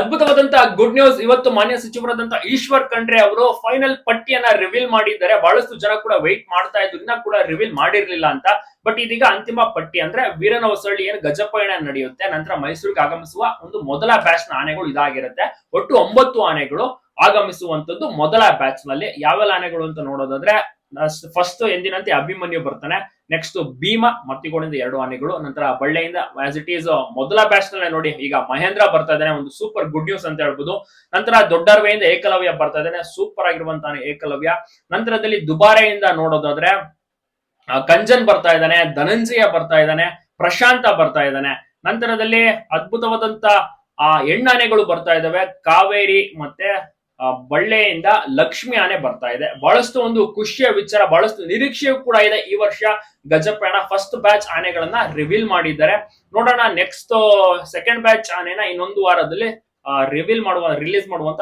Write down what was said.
ಅದ್ಭುತವಾದಂತಹ good news ಇವತ್ತು ಮಾನ್ಯ ಸಚಿವರಾದಂತಹ ಈಶ್ವರ್ ಖಂಡ್ರೆ ಅವರು ಫೈನಲ್ ಪಟ್ಟಿಯನ್ನ ರಿವೀಲ್ ಮಾಡಿದ್ದಾರೆ. ಬಹಳಷ್ಟು ಜನ ಕೂಡ ವೆಯ್ಟ್ ಮಾಡ್ತಾ ಇದ್ರು. ಇನ್ನ ಕೂಡ ರಿವೀಲ್ ಮಾಡಿರ್ಲಿಲ್ಲ ಅಂತ. ಬಟ್ ಇದೀಗ ಅಂತಿಮ ಪಟ್ಟಿ ಅಂದ್ರೆ ವೀರನ ಹೊಸಳ್ಳಿ ಏನು ಗಜಪಯಣ ನಡೆಯುತ್ತೆ, ನಂತರ ಮೈಸೂರಿಗೆ ಆಗಮಿಸುವ ಒಂದು ಮೊದಲ ಬ್ಯಾಚ್ನ ಆನೆಗಳು ಇದಾಗಿರುತ್ತೆ. ಒಟ್ಟು ಒಂಬತ್ತು ಆನೆಗಳು ಆಗಮಿಸುವಂತದ್ದು ಮೊದಲ ಬ್ಯಾಚ್ನಲ್ಲಿ. ಯಾವೆಲ್ಲ ಆನೆಗಳು ಅಂತ ನೋಡೋದಾದ್ರೆ ಫಸ್ಟ್ ಎಂದಿನಂತೆ ಅಭಿಮನ್ಯು ಬರ್ತಾನೆ. ನೆಕ್ಸ್ಟ್ ಭೀಮ ಮತ್ತಿಗೋಳಿಂದ ಎರಡು ಆನೆಗಳು. ನಂತರ ಬಳ್ಳೆಯಿಂದ ಆಸ್ ಇಟ್ ಈಸ್ ಮೊದಲ ಬ್ಯಾಚ್ ನೋಡಿ, ಈಗ ಮಹೇಂದ್ರ ಬರ್ತಾ ಇದ್ದಾನೆ. ಒಂದು ಸೂಪರ್ ಗುಡ್ ನ್ಯೂಸ್ ಅಂತ ಹೇಳ್ಬೋದು. ನಂತರ ದೊಡ್ಡರ್ವೆಯಿಂದ ಏಕಲವ್ಯ ಬರ್ತಾ ಇದ್ದಾನೆ. ಸೂಪರ್ ಆಗಿರುವಂತಹ ಏಕಲವ್ಯ. ನಂತರದಲ್ಲಿ ದುಬಾರೆಯಿಂದ ನೋಡೋದಾದ್ರೆ ಕಂಜನ್ ಬರ್ತಾ ಇದ್ದಾನೆ, ಧನಂಜಯ ಬರ್ತಾ ಇದ್ದಾನೆ, ಪ್ರಶಾಂತ ಬರ್ತಾ ಇದ್ದಾನೆ. ನಂತರದಲ್ಲಿ ಅದ್ಭುತವಾದಂತ, ಆ ಹೆಣ್ಣಾನೆಗಳು ಬರ್ತಾ ಇದ್ದಾವೆ. ಕಾವೇರಿ ಮತ್ತೆ ಬಳ್ಳೆಯಿಂದ ಲಕ್ಷ್ಮಿ ಆನೆ ಬರ್ತಾ ಇದೆ. ಬಹಳಷ್ಟು ಒಂದು ಖುಷಿಯ ವಿಚಾರ, ಬಹಳಷ್ಟು ನಿರೀಕ್ಷೆಯೂ ಕೂಡ ಇದೆ ಈ ವರ್ಷ ಗಜಪ್ರಯಾಣ ಫಸ್ಟ್ ಬ್ಯಾಚ್ ಆನೆಗಳನ್ನ ರಿವೀಲ್ ಮಾಡಿದ್ದಾರೆ. ನೋಡೋಣ ನೆಕ್ಸ್ಟ್ ಸೆಕೆಂಡ್ ಬ್ಯಾಚ್ ಆನೆನ ಇನ್ನೊಂದು ವಾರದಲ್ಲಿ ರಿವೀಲ್ ಮಾಡುವ ರಿಲೀಸ್ ಮಾಡುವಂತ